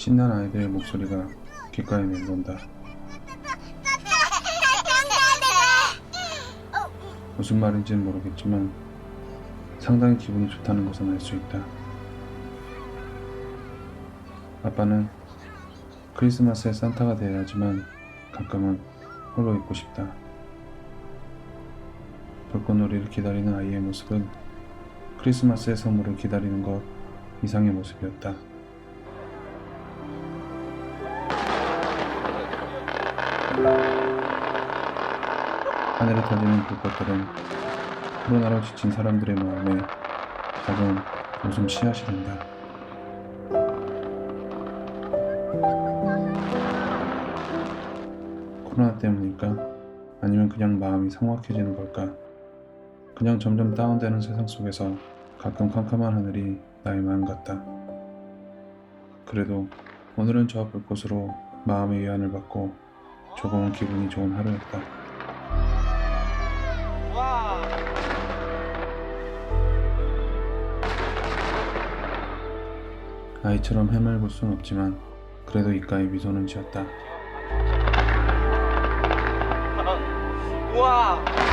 신난 아이들의 목소리가 귓가에 맴돈다. 무슨 말인지는 모르겠지만 상당히 기분이 좋다는 것은 알 수 있다. 아빠는 크리스마스에 산타가 되어야 하지만 가끔은 홀로 있고 싶다. 불꽃놀이를 기다리는 아이의 모습은 크리스마스의 선물을 기다리는 것 이상의 모습이었다. 하늘에 터지는 불꽃들은 코로나로 지친 사람들의 마음에 작은 웃음 씨앗이 된다. 코로나 때문일까? 아니면 그냥 마음이 상막해지는 걸까? 그냥 점점 다운되는 세상 속에서 가끔 캄캄한 하늘이 나의 마음 같다. 그래도 오늘은 저 불꽃으로 마음의 위안을 받고 조금은 기분이 좋은 하루였다. 와. 아이처럼 해맑을 순 없지만 그래도 입가에 미소는 지었다. 와.